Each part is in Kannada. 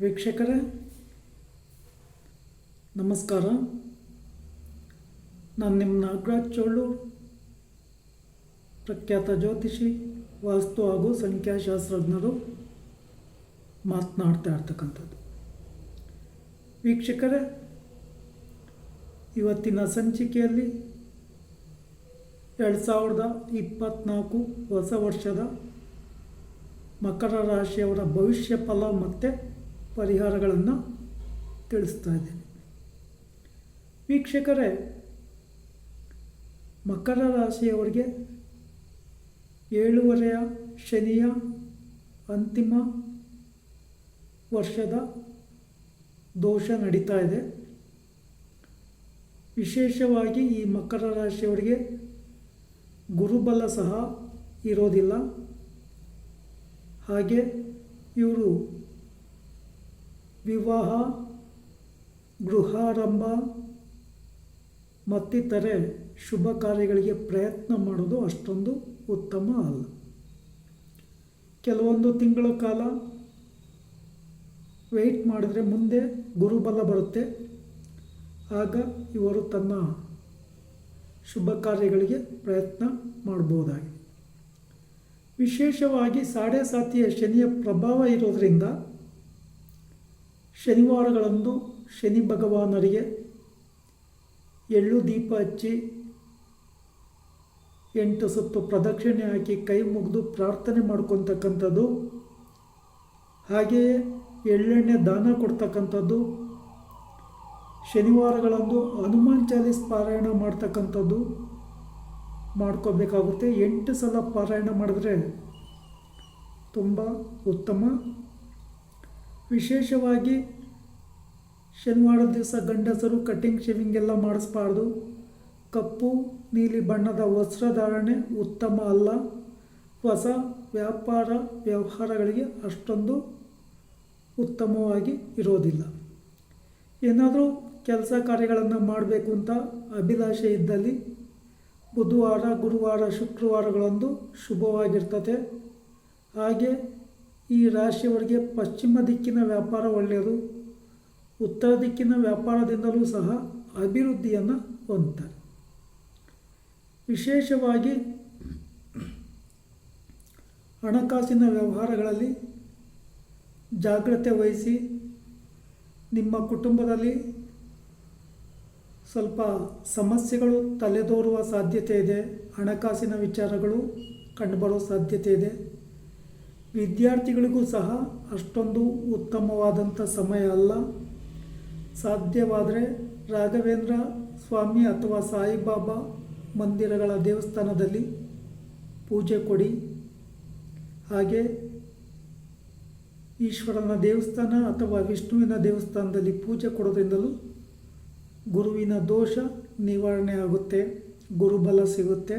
ವೀಕ್ಷಕರೇ, ನಮಸ್ಕಾರ. ನಾನು ನಿಮ್ಮ ನಾಗರಾಜ್ ಚೋಳು, ಪ್ರಖ್ಯಾತ ಜ್ಯೋತಿಷಿ, ವಾಸ್ತು ಹಾಗೂ ಸಂಖ್ಯಾಶಾಸ್ತ್ರಜ್ಞರು. ಮಾತನಾಡ್ತಾ ಇರ್ತಕ್ಕಂಥದ್ದು. ವೀಕ್ಷಕರೇ, ಇವತ್ತಿನ ಸಂಚಿಕೆಯಲ್ಲಿ ಎರಡು ಸಾವಿರದ ಇಪ್ಪತ್ತ್ನಾಲ್ಕು ಹೊಸ ವರ್ಷದ ಮಕರ ರಾಶಿಯವರ ಭವಿಷ್ಯ ಫಲ ಮತ್ತು ಪರಿಹಾರಗಳನ್ನು ತಿಳಿಸ್ತಾ ಇದ್ದೇನೆ. ವೀಕ್ಷಕರೇ, ಮಕರ ರಾಶಿಯವರಿಗೆ ಏಳುವರೆಯ ಶನಿಯ ಅಂತಿಮ ವರ್ಷದ ದೋಷ ನಡೀತಾ ಇದೆ. ವಿಶೇಷವಾಗಿ ಈ ಮಕರ ರಾಶಿಯವರಿಗೆ ಗುರುಬಲ ಸಹ ಇರೋದಿಲ್ಲ. ಹಾಗೆ ವಿವಾಹ, ಗೃಹಾರಂಭ ಮತ್ತಿತರೆ ಶುಭ ಕಾರ್ಯಗಳಿಗೆ ಪ್ರಯತ್ನ ಮಾಡೋದು ಅಷ್ಟೊಂದು ಉತ್ತಮ ಅಲ್ಲ. ಕೆಲವೊಂದು ತಿಂಗಳ ಕಾಲ ವೆಯ್ಟ್ ಮಾಡಿದರೆ ಮುಂದೆ ಗುರುಬಲ ಬರುತ್ತೆ. ಆಗ ಇವರು ತನ್ನ ಶುಭ ಕಾರ್ಯಗಳಿಗೆ ಪ್ರಯತ್ನ ಮಾಡ್ಬೋದಾಗಿದೆ ವಿಶೇಷವಾಗಿ ಸಾಡೆ ಸಾತಿಯ ಶನಿಯ ಪ್ರಭಾವ ಇರೋದರಿಂದ ಶನಿವಾರಗಳಂದು ಶನಿ ಭಗವಾನರಿಗೆ ಎಳ್ಳು ದೀಪ ಹಚ್ಚಿ ಎಂಟು ಸುತ್ತು ಪ್ರದಕ್ಷಿಣೆ ಹಾಕಿ ಕೈ ಮುಗಿದು ಪ್ರಾರ್ಥನೆ ಮಾಡ್ಕೊತಕ್ಕಂಥದ್ದು ಹಾಗೆಯೇ ಎಳ್ಳೆಣ್ಣೆ ದಾನ ಕೊಡ್ತಕ್ಕಂಥದ್ದು, ಶನಿವಾರಗಳಂದು ಹನುಮಾನ್ ಚಾಲೀಸ್ ಪಾರಾಯಣ ಮಾಡ್ತಕ್ಕಂಥದ್ದು ಮಾಡ್ಕೋಬೇಕಾಗುತ್ತೆ. ಎಂಟು ಸಲ ಪಾರಾಯಣ ಮಾಡಿದ್ರೆ ತುಂಬ ಉತ್ತಮ ವಿಶೇಷವಾಗಿ ಶನಿವಾರದ ದಿವಸ ಗಂಡಸರು ಕಟ್ಟಿಂಗ್ ಶೇವಿಂಗ್ ಎಲ್ಲ ಮಾಡಿಸ್ಬಾರ್ದು. ಕಪ್ಪು, ನೀಲಿ ಬಣ್ಣದ ವಸ್ತ್ರಧಾರಣೆ ಉತ್ತಮ ಅಲ್ಲ. ಹೊಸ ವ್ಯಾಪಾರ ವ್ಯವಹಾರಗಳಿಗೆ ಅಷ್ಟೊಂದು ಉತ್ತಮವಾಗಿ ಇರೋದಿಲ್ಲ. ಏನಾದರೂ ಕೆಲಸ ಕಾರ್ಯಗಳನ್ನು ಮಾಡಬೇಕು ಅಂತ ಅಭಿಲಾಷೆ ಇದ್ದಲ್ಲಿ ಬುಧವಾರ, ಗುರುವಾರ, ಶುಕ್ರವಾರಗಳಂದು ಶುಭವಾಗಿರ್ತದೆ ಹಾಗೆ ಈ ರಾಶಿಯವರಿಗೆ ಪಶ್ಚಿಮ ದಿಕ್ಕಿನ ವ್ಯಾಪಾರ ಒಳ್ಳೆಯದು, ಉತ್ತರ ದಿಕ್ಕಿನ ವ್ಯಾಪಾರದಿಂದಲೂ ಸಹ ಅಭಿವೃದ್ಧಿಯನ್ನು ಹೊಂದ್ತಾರೆ. ವಿಶೇಷವಾಗಿ ಹಣಕಾಸಿನ ವ್ಯವಹಾರಗಳಲ್ಲಿ ಜಾಗ್ರತೆ ವಹಿಸಿ ನಿಮ್ಮ ಕುಟುಂಬದಲ್ಲಿ ಸ್ವಲ್ಪ ಸಮಸ್ಯೆಗಳು ತಲೆದೋರುವ ಸಾಧ್ಯತೆ ಇದೆ, ಹಣಕಾಸಿನ ವಿಚಾರಗಳು ಕಂಡುಬರೋ ಸಾಧ್ಯತೆ ಇದೆ. ವಿದ್ಯಾರ್ಥಿಗಳಿಗೂ ಸಹ ಅಷ್ಟೊಂದು ಉತ್ತಮವಾದಂಥ ಸಮಯ ಅಲ್ಲ. ಸಾಧ್ಯವಾದರೆ ರಾಘವೇಂದ್ರ ಸ್ವಾಮಿ ಅಥವಾ ಸಾಯಿಬಾಬಾ ಮಂದಿರಗಳ ದೇವಸ್ಥಾನದಲ್ಲಿ ಪೂಜೆ ಕೊಡಿ. ಹಾಗೆ ಈಶ್ವರನ ದೇವಸ್ಥಾನ ಅಥವಾ ವಿಷ್ಣುವಿನ ದೇವಸ್ಥಾನದಲ್ಲಿ ಪೂಜೆ ಕೊಡೋದ್ರಿಂದಲೂ ಗುರುವಿನ ದೋಷ ನಿವಾರಣೆ ಆಗುತ್ತೆ, ಗುರುಬಲ ಸಿಗುತ್ತೆ.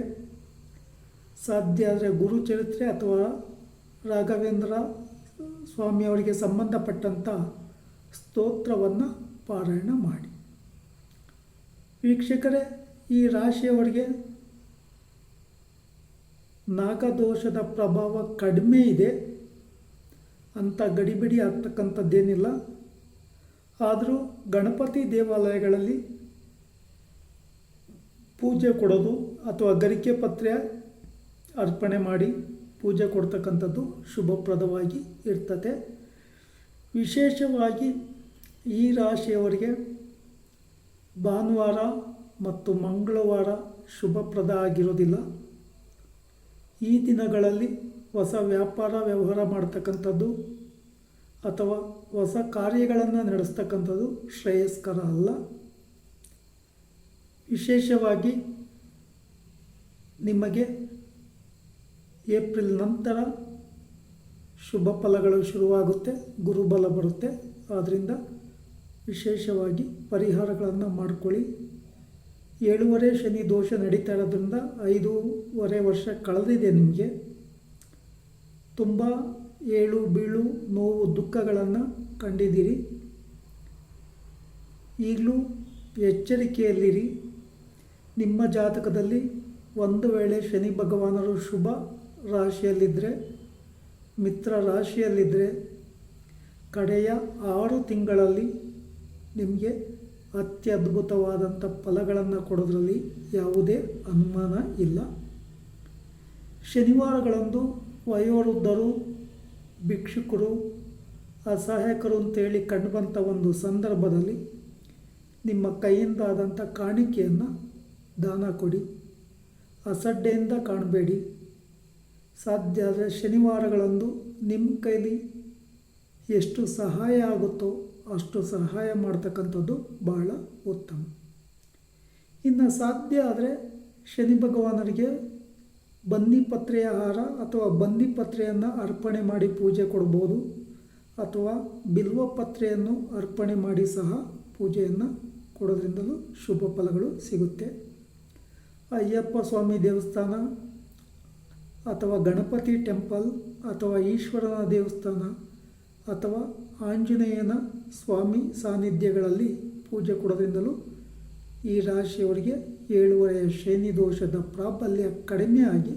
ಸಾಧ್ಯ ಆದರೆ ಗುರು ಚರಿತ್ರೆ ಅಥವಾ ರಾಘವೇಂದ್ರ ಸ್ವಾಮಿಯವರಿಗೆ ಸಂಬಂಧಪಟ್ಟಂಥ ಸ್ತೋತ್ರವನ್ನು ಪಾರಾಯಣ ಮಾಡಿ. ವೀಕ್ಷಕರೇ, ಈ ರಾಶಿಯವರಿಗೆ ನಾಗದೋಷದ ಪ್ರಭಾವ ಕಡಿಮೆ ಇದೆ. ಅಂತ ಗಡಿಬಿಡಿ ಆಗ್ತಕ್ಕಂಥದ್ದೇನಿಲ್ಲ. ಆದರೂ ಗಣಪತಿ ದೇವಾಲಯಗಳಲ್ಲಿ ಪೂಜೆ ಕೊಡೋದು ಅಥವಾ ಗರಿಕೆ ಪತ್ರೆ ಅರ್ಪಣೆ ಮಾಡಿ ಪೂಜೆ ಕೊಡ್ತಕ್ಕಂಥದ್ದು ಶುಭಪ್ರದವಾಗಿ ಇರ್ತದೆ ವಿಶೇಷವಾಗಿ ಈ ರಾಶಿಯವರಿಗೆ ಭಾನುವಾರ ಮತ್ತು ಮಂಗಳವಾರ ಶುಭಪ್ರದ ಆಗಿರೋದಿಲ್ಲ. ಈ ದಿನಗಳಲ್ಲಿ ಹೊಸ ವ್ಯಾಪಾರ ವ್ಯವಹಾರ ಮಾಡ್ತಕ್ಕಂಥದ್ದು ಅಥವಾ ಹೊಸ ಕಾರ್ಯಗಳನ್ನು ನಡೆಸ್ತಕ್ಕಂಥದ್ದು ಶ್ರೇಯಸ್ಕರ ಅಲ್ಲ. ವಿಶೇಷವಾಗಿ ನಿಮಗೆ ಏಪ್ರಿಲ್ ನಂತರ ಶುಭ ಫಲಗಳು ಶುರುವಾಗುತ್ತೆ, ಗುರುಬಲ ಬರುತ್ತೆ. ಆದ್ದರಿಂದ ವಿಶೇಷವಾಗಿ ಪರಿಹಾರಗಳನ್ನು ಮಾಡ್ಕೊಳ್ಳಿ. ಏಳುವರೆ ಶನಿ ದೋಷ ನಡೀತಾ ಇರೋದ್ರಿಂದ ಐದೂವರೆ ವರ್ಷ ಕಳೆದಿದೆ ನಿಮಗೆ. ತುಂಬ ಏಳು ಬೀಳು ನೋವು ದುಃಖಗಳನ್ನು ಕಂಡಿದ್ದೀರಿ. ಈಗಲೂ ಎಚ್ಚರಿಕೆಯಲ್ಲಿರಿ. ನಿಮ್ಮ ಜಾತಕದಲ್ಲಿ ಒಂದು ವೇಳೆ ಶನಿ ಭಗವಾನರು ಶುಭ ರಾಶಿಯಲ್ಲಿದ್ದರೆ ಮಿತ್ರ ರಾಶಿಯಲ್ಲಿದ್ದರೆ ಕಡೆಯ ಆರು ತಿಂಗಳಲ್ಲಿ ನಿಮಗೆ ಅತ್ಯದ್ಭುತವಾದಂಥ ಫಲಗಳನ್ನು ಕೊಡೋದ್ರಲ್ಲಿ ಯಾವುದೇ ಅನುಮಾನ ಇಲ್ಲ. ಶನಿವಾರಗಳಂದು ವಯೋವೃದ್ಧರು, ಭಿಕ್ಷುಕರು, ಅಸಹಾಯಕರು ಅಂತೇಳಿ ಕಂಡುಬಂಥ ಒಂದು ಸಂದರ್ಭದಲ್ಲಿ ನಿಮ್ಮ ಕೈಯಿಂದಾದಂಥ ಕಾಣಿಕೆಯನ್ನು ದಾನ ಕೊಡಿ. ಅಸಡ್ಡೆಯಿಂದ ಕಾಣಬೇಡಿ. ಸಾಧ್ಯ ಆದರೆ ಶನಿವಾರಗಳಂದು ನಿಮ್ಮ ಕೈಲಿ ಎಷ್ಟು ಸಹಾಯ ಆಗುತ್ತೋ ಅಷ್ಟು ಸಹಾಯ ಮಾಡ್ತಕ್ಕಂಥದ್ದು ಬಹಳ ಉತ್ತಮ. ಇನ್ನು ಸಾಧ್ಯ ಆದರೆ ಶನಿ ಭಗವಾನರಿಗೆ ಬನ್ನಿ ಪತ್ರೆಯ ಹಾರ ಅಥವಾ ಬನ್ನಿ ಪತ್ರೆಯನ್ನು ಅರ್ಪಣೆ ಮಾಡಿ ಪೂಜೆ ಕೊಡ್ಬೋದು ಅಥವಾ ಬಿಲ್ವಪತ್ರೆಯನ್ನು ಅರ್ಪಣೆ ಮಾಡಿ ಸಹ ಪೂಜೆಯನ್ನು ಕೊಡೋದ್ರಿಂದಲೂ ಶುಭ ಫಲಗಳು ಸಿಗುತ್ತೆ. ಅಯ್ಯಪ್ಪ ಸ್ವಾಮಿ ದೇವಸ್ಥಾನ ಅಥವಾ ಗಣಪತಿ ಟೆಂಪಲ್ ಅಥವಾ ಈಶ್ವರನ ದೇವಸ್ಥಾನ ಅಥವಾ ಆಂಜನೇಯನ ಸ್ವಾಮಿ ಸಾನ್ನಿಧ್ಯಗಳಲ್ಲಿ ಪೂಜೆ ಕೊಡೋದ್ರಿಂದಲೂ ಈ ರಾಶಿಯವರಿಗೆ ಏಳುವರೆಯ ಶ್ರೇಣಿ ದೋಷದ ಪ್ರಾಬಲ್ಯ ಕಡಿಮೆಯಾಗಿ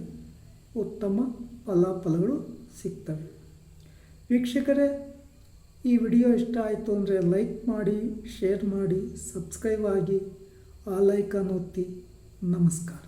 ಉತ್ತಮ ಫಲಾಫಲಗಳು ಸಿಗ್ತವೆ. ವೀಕ್ಷಕರೇ, ಈ ವಿಡಿಯೋ ಇಷ್ಟ ಆಯಿತು ಅಂದರೆ ಲೈಕ್ ಮಾಡಿ, ಶೇರ್ ಮಾಡಿ, ಸಬ್ಸ್ಕ್ರೈಬ್ ಆಗಿ, ಆ ಲೈಕನ್ನು ಒತ್ತಿ. ನಮಸ್ಕಾರ.